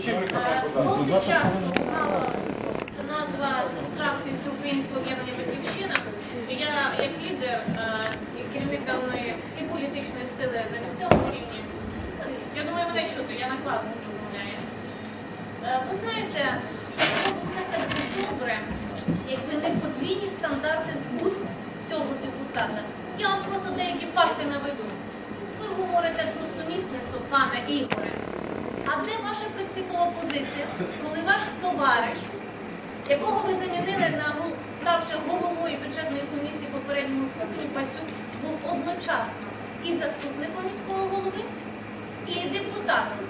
Включи мікрофон, будь ласка. Назва фракції Всеукраїнського об'єднання Батьківщина. Я як лідер е, і керівник даної і політичної сили на місцевому рівні, я думаю, мене чути, я на клас розмовляю. Е, Ви знаєте, було б все так добре, якби не подвійні стандарти з вуз цього депутата. Я вам просто деякі факти наведу. Ви говорите про сумісництво пана Ігоря. А де ваша принципова позиція, коли ваш товариш, якого ви замінили на ставши головою бюджетної комісії попередньому скликанні, Пасюк був одночасно і заступником міського голови, і депутатом.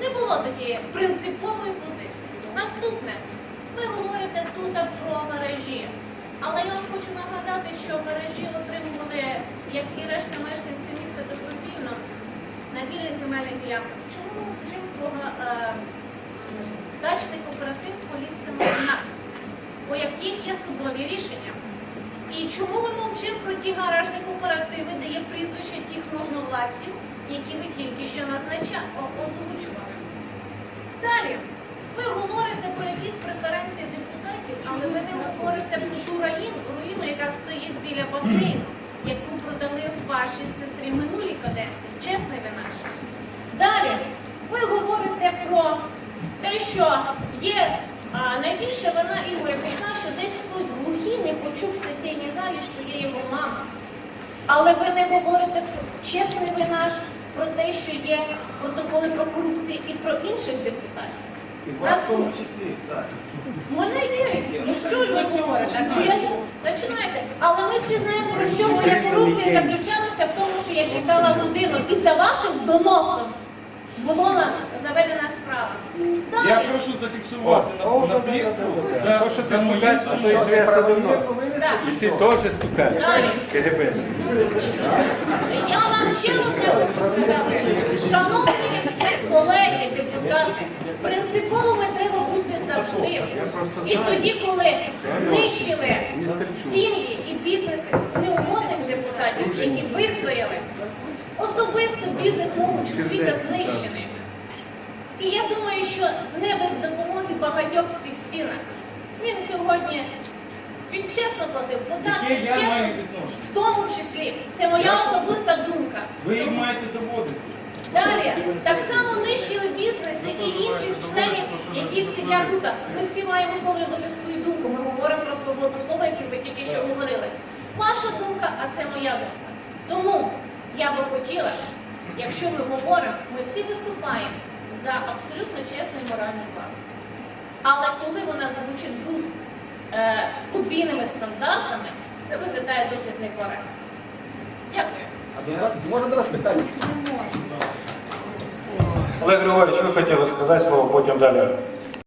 Не було такої принципової позиції. Наступне, ви говорите тут про мережі. Але я вам хочу нагадати, що мережі отримували, як і решта мешканців міста добровільно, на вільних земельних ділянках. Чому ми мовчимо про е, дачний кооператив Поліська Марина, по яких є судові рішення? І чому ми мовчимо про ті гаражні кооперативи, де є прізвища тих можновладців, які ви тільки що назнача- о- озвучували? Далі, ви говорите про якісь преференції депутатів, але ви не говорите про ту руїну, яка стоїть біля басейну, яку продали вашій сестрі в минулій каденції. Чесний ви наш. Далі, ви говорите про те, що є а, найбільша вина Ігоря Коза, що десь хтось глухий не почув в сесійній залі, що є його мама. Але ви не говорите про чесний ви наш про те, що є протоколи про корупцію і про інших депутатів. І вас в тому числі, так. Мене є. Ну що ж ви говорите? Чи я починайте? Але ми всі знаємо, про що моя корупція заключалася в тому, що я чекала годину. І за вашим доносом була заведена справа. Я прошу зафіксувати на, на плівку за, То, що ти за то давно. Так. І ти теж. Далі. КГБ. Я вам ще одне хочу сказати. Шановні колеги, депутати, принциповими треба бути завжди. І тоді, коли нищили сім'ї і бізнеси неугодних депутатів, які вистояли, особисто бізнес мого чоловіка знищений. І я думаю, що не без допомоги багатьох в цих стінах. Він сьогодні він чесно платив податки, Яке я чесно, маю відношення? в тому числі. Це моя особиста думка. Ви їх маєте доводити. Далі так само нищили бізнеси і інших членів, які сидять тут. Ми всі маємо висловлювати свою думку. Ми говоримо про свободу слова, яку ви тільки що говорили. Ваша думка, а це моя думка. Тому я би хотіла, якщо ми говоримо, ми всі виступаємо за абсолютно чесну і моральну владу. Але коли вона звучить з уст е, з подвійними стандартами, це виглядає досить некоректно. Дякую. А можна до вас питання? Олег Григорьович, ви хотіли сказати слово, потім далі